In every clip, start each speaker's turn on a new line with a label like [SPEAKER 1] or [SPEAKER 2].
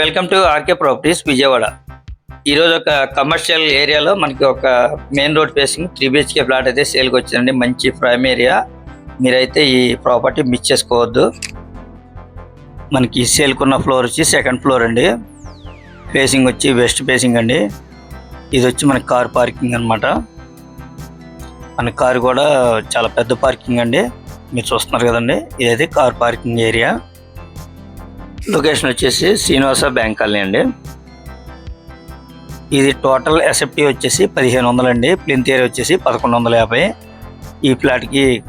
[SPEAKER 1] Welcome to RK properties Vijayawada. ఈరోజు ఒక commercial ఏరియాలో మనకి ఒక main road facing three BHK flat అయితే సేల్కి వచ్చిందండి. మంచి ప్రైమ్ ఏరియా మీరైతే ఈ ప్రాపర్టీ మిస్ చేసుకోవద్దు. మనకి సేల్కున్న ఫ్లోర్ వచ్చి సెకండ్ ఫ్లోర్ అండి. ఫేసింగ్ వచ్చి వెస్ట్ ఫేసింగ్ అండి. ఇది వచ్చి మన కార్ పార్కింగ్ అన్నమాట. మన కార్ కూడా చాలా పెద్ద పార్కింగ్ అండి. మీరు చూస్తున్నారు కదండి. ఇదైతే కార్ పార్కింగ్ ఏరియా లొకేషన్ వచ్చేసి శ్రీనివాస బ్యాంక్ కాలనీ అండి. ఇది టోటల్ ఎస్ఎఫ్టీ వచ్చేసి పదిహేను వందలండి. ప్లింత్ ఏరియా వచ్చేసి పదకొండు వందల యాభై. ఈ ఫ్లాట్కి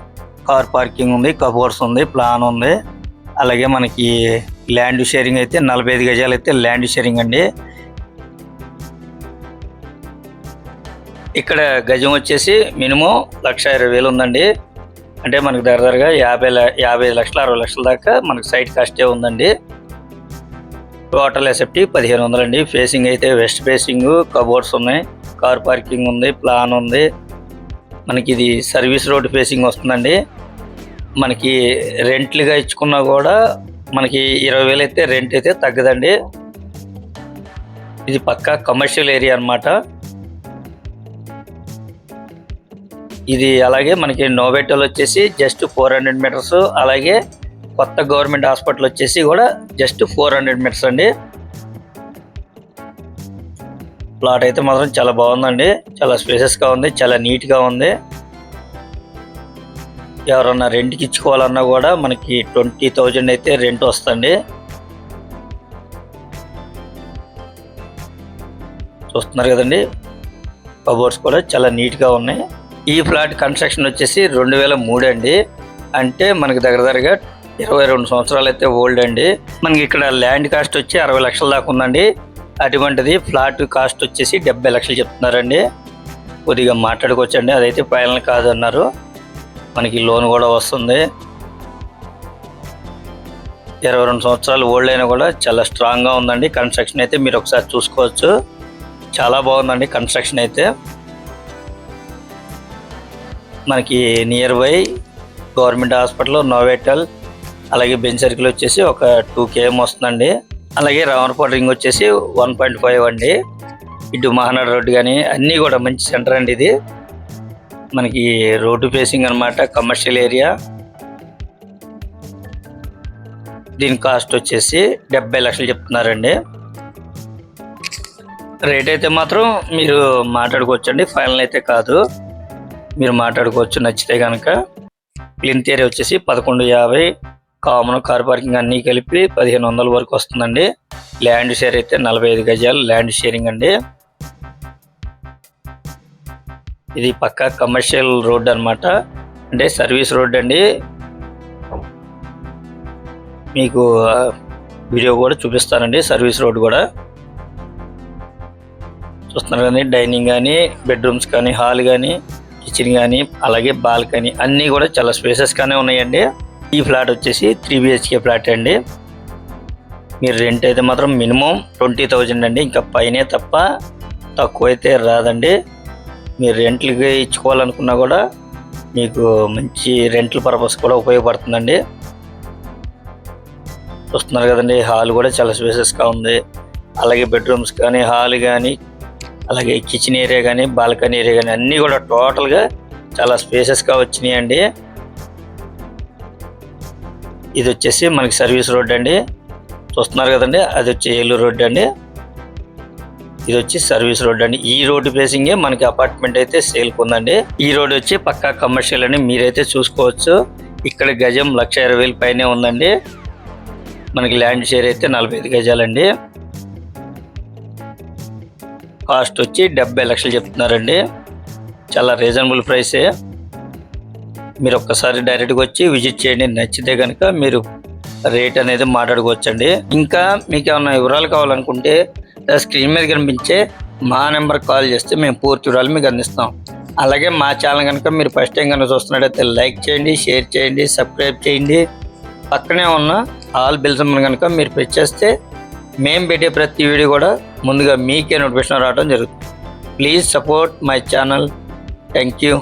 [SPEAKER 1] కార్ పార్కింగ్ ఉంది కబోర్డ్స్ ఉంది ప్లాన్ ఉంది. అలాగే మనకి ల్యాండ్ షేరింగ్ అయితే నలభై ఐదు గజాలు అయితే ల్యాండ్ షేరింగ్ అండి. ఇక్కడ గజం వచ్చేసి మినిమం లక్ష ఇరవై వేలు ఉందండి. అంటే మనకు దగ్గర దగ్గరగా యాభై ల- యాభై లక్షల అరవై లక్షల దాకా మనకు సైట్ కాస్టే ఉందండి. టోటల్ ఎసెప్టీ పదిహేను వందలండి. ఫేసింగ్ అయితే వెస్ట్ ఫేసింగ్ కబోర్డ్స్ ఉన్నాయి. కార్ పార్కింగ్ ఉంది ప్లాన్ ఉంది. మనకి ఇది సర్వీస్ రోడ్ ఫేసింగ్ వస్తుందండి. మనకి రెంట్లుగా ఇచ్చుకున్నా కూడా మనకి ఇరవై వేలు అయితే రెంట్ అయితే తగ్గదండి. ఇది పక్కా కమర్షియల్ ఏరియా అన్నమాట. ఇది అలాగే మనకి నోవేటోలు వచ్చేసి జస్ట్ ఫోర్ హండ్రెడ్ మీటర్స్ అలాగే కొత్త గవర్నమెంట్ హాస్పిటల్ వచ్చేసి కూడా జస్ట్ ఫోర్ హండ్రెడ్ మీటర్స్ అండి. ప్లాట్ అయితే మాత్రం చాలా బాగుందండి. చాలా స్పేసెస్గా ఉంది చాలా నీట్గా ఉంది. ఎవరన్నా రెంట్కి ఇచ్చుకోవాలన్నా కూడా మనకి ట్వంటీ థౌజండ్ అయితే రెంట్ వస్తుంది. చూస్తున్నారు కదండి? కబోర్డ్స్ కూడా చాలా నీట్గా ఉన్నాయి. ఈ ఫ్లాట్ కన్స్ట్రక్షన్ వచ్చేసి రెండు వేల మూడు అండి. అంటే మనకి దగ్గర దగ్గరగా ఇరవై రెండు సంవత్సరాలు అయితే ఓల్డ్ అండి. మనకి ఇక్కడ ల్యాండ్ కాస్ట్ వచ్చి అరవై లక్షల దాకా ఉందండి. అటువంటిది ఫ్లాట్ కాస్ట్ వచ్చేసి డెబ్బై లక్షలు చెప్తున్నారండి. కొద్దిగా మాట్లాడుకోవచ్చండి. అదైతే ఫైనల్ కాదన్నారు. మనకి లోన్ కూడా వస్తుంది. ఇరవై రెండు సంవత్సరాలు ఓల్డ్ అయినా కూడా చాలా స్ట్రాంగ్గా ఉందండి. కన్స్ట్రక్షన్ అయితే మీరు ఒకసారి చూసుకోవచ్చు. చాలా బాగుందండి కన్స్ట్రక్షన్ అయితే. మనకి near by government hospital Novotel అలాగే బెంచ్ సర్కిల్ వచ్చేసి ఒక టూ కేఎం వస్తుందండి. అలాగే రావణపాడు రింగ్ వచ్చేసి వన్ పాయింట్ ఫైవ్ అండి. ఇటు మహానాడు రోడ్డు కానీ అన్నీ కూడా మంచి సెంటర్ అండి ఇది. మనకి రోడ్డు ఫేసింగ్ అన్నమాట కమర్షియల్ ఏరియా దీని కాస్ట్ వచ్చేసి డెబ్బై లక్షలు చెప్తున్నారండి. రేట్ అయితే మాత్రం మీరు మాట్లాడుకోవచ్చండి ఫైనల్ అయితే కాదు. మీరు మాట్లాడుకోవచ్చు నచ్చితే కనుక ప్లింత్ ఏరియా వచ్చేసి పదకొండు యాభై కామన్ కార్ పార్కింగ్ అన్నీ కలిపి పదిహేను వందల వరకు వస్తుందండి. ల్యాండ్ షేర్ అయితే నలభై ఐదు గజాలు ల్యాండ్ షేరింగ్ అండి. ఇది పక్కా కమర్షియల్ రోడ్ అన్నమాట. అంటే సర్వీస్ రోడ్ అండి. మీకు వీడియో కూడా చూపిస్తానండి సర్వీస్ రోడ్ కూడా. చూస్తున్నారు కానీ డైనింగ్ కానీ బెడ్రూమ్స్ కానీ హాల్ కానీ కిచెన్ కానీ అలాగే బాల్కనీ అన్నీ కూడా చాలా స్పేసెస్గానే ఉన్నాయండి. ఈ ఫ్లాట్ వచ్చేసి త్రీ బిహెచ్కే ఫ్లాట్ అండి. మీరు రెంట్ అయితే మాత్రం మినిమం ట్వంటీ థౌజండ్ అండి. ఇంకా పైనే తప్ప తక్కువ అయితే రాదండి. మీరు రెంట్లకి ఇచ్చుకోవాలనుకున్నా కూడా మీకు మంచి రెంట్ల పర్పస్ కూడా ఉపయోగపడుతుందండి. చూస్తున్నారు కదండి హాల్ కూడా చాలా స్పేసెస్గా ఉంది. అలాగే బెడ్రూమ్స్ కానీ హాల్ కానీ అలాగే కిచెన్ ఏరియా కానీ బాల్కనీ ఏరియా కానీ అన్నీ కూడా టోటల్గా చాలా స్పేసెస్గా వచ్చినాయండి. ఇది వచ్చేసి మనకి సర్వీస్ రోడ్ అండి. చూస్తున్నారు కదండి అది వచ్చి ఏలూరు రోడ్ అండి. ఇది వచ్చి సర్వీస్ రోడ్ అండి. ఈ రోడ్డు ఫేసింగే మనకి అపార్ట్మెంట్ అయితే సేల్కి ఉందండి ఈ రోడ్ వచ్చి పక్కా కమర్షియల్ అని మీరైతే చూసుకోవచ్చు. ఇక్కడ గజం లక్ష ఇరవై వేలు పైనే ఉందండి. మనకి ల్యాండ్ షేర్ అయితే నలభై ఐదు గజాలండి. కాస్ట్ వచ్చి డెబ్బై లక్షలు చెప్తున్నారండి. చాలా రీజనబుల్ ప్రైసే మీరు ఒక్కసారి డైరెక్ట్గా వచ్చి విజిట్ చేయండి. నచ్చితే కనుక మీరు రేట్ అనేది మాట్లాడుకోవచ్చండి. ఇంకా మీకు ఏమైనా వివరాలు కావాలనుకుంటే స్క్రీన్ మీద కనిపించే మా నెంబర్ కాల్ చేస్తే మేము పూర్తి వివరాలు మీకు అందిస్తాం. అలాగే మా ఛానల్ కనుక మీరు ఫస్ట్ టైం కనుక చూస్తున్నట్టయితే లైక్ చేయండి షేర్ చేయండి సబ్స్క్రైబ్ చేయండి. పక్కనే ఉన్న ఆల్ బిల్స్ కనుక మీరు ప్రెస్ చేస్తే మేము పెట్టే ప్రతి వీడియో కూడా ముందుగా మీకే నోటిఫికేషన్ రావడం జరుగుతుంది. Please support my channel thank you